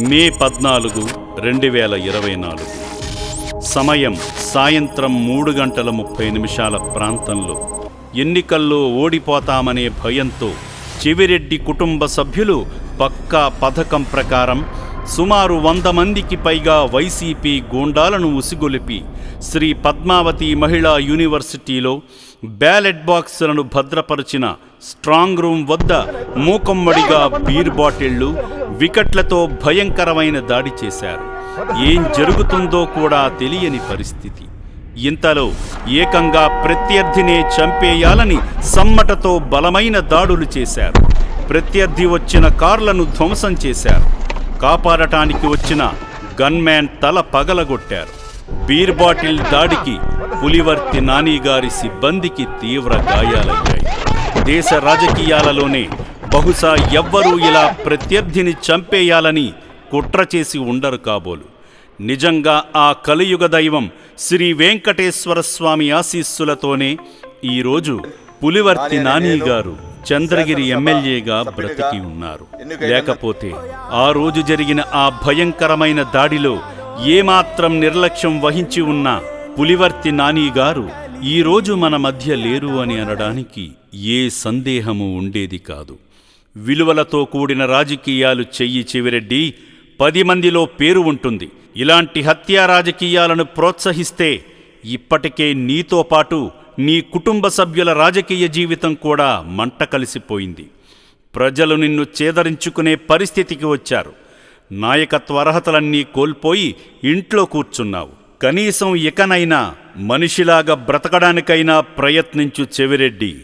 మే పద్నాలుగు రెండు వేల ఇరవై నాలుగు. సమయం సాయంత్రం మూడు గంటల ముప్పై నిమిషాల ప్రాంతంలో. ఎన్నికల్లో ఓడిపోతామనే భయంతో చెవిరెడ్డి కుటుంబ సభ్యులు పక్కా పథకం ప్రకారం సుమారు వంద మందికి పైగా వైసీపీ గూండాలను ఉసిగొలిపి శ్రీ పద్మావతి మహిళా యూనివర్సిటీలో బ్యాలెట్ బాక్సులను భద్రపరిచిన స్ట్రాంగ్ రూమ్ వద్ద మూకమ్మడిగా బీర్ బాటిళ్ళు వికెట్లతో భయంకరమైన దాడి చేశారు. ఏం జరుగుతుందో కూడా తెలియని పరిస్థితి. ఇంతలో ఏకంగా ప్రత్యర్థినే చంపేయాలని సమ్మటతో బలమైన దాడులు చేశారు. ప్రత్యర్థి వచ్చిన కార్లను ధ్వంసం చేశారు. కాపాడటానికి వచ్చిన గన్మ్యాన్ తల పగలగొట్టారు. బీర్ బాటిల్ దాడికి పులివర్తి నానిగారి సిబ్బందికి తీవ్ర గాయాలయ్యాయి. దేశ రాజకీయాలలోనే బహుశా ఎవ్వరూ ఇలా ప్రత్యర్థిని చంపేయాలని కుట్ర చేసి ఉండరు కాబోలు. నిజంగా ఆ కలియుగ దైవం శ్రీ వెంకటేశ్వర స్వామి ఆశీస్సులతోనే ఈరోజు పులివర్తి నాని గారు చంద్రగిరి ఎమ్మెల్యేగా బ్రతికి ఉన్నారు. లేకపోతే ఆ రోజు జరిగిన ఆ భయంకరమైన దాడిలో ఏమాత్రం నిర్లక్ష్యం వహించి ఉన్న పులివర్తి నాని గారు ఈరోజు మన మధ్య లేరు అని అనడానికి ఏ సందేహము ఉండేది కాదు. విలువలతో కూడిన రాజకీయాలు చెయ్యి చివిరెడ్డి పది మందిలో పేరు ఉంటుంది. ఇలాంటి హత్యా రాజకీయాలను ప్రోత్సహిస్తే ఇప్పటికే నీతో పాటు నీ కుటుంబ సభ్యుల రాజకీయ జీవితం కూడా మంట కలిసిపోయింది. ప్రజలు నిన్ను చేదరించుకునే పరిస్థితికి వచ్చారు. నాయకత్వ అర్హతలన్నీ కోల్పోయి ఇంట్లో కూర్చున్నావు. కనీసం ఇకనైనా మనిషిలాగా బ్రతకడానికైనా ప్రయత్నించు చెవిరెడ్డి.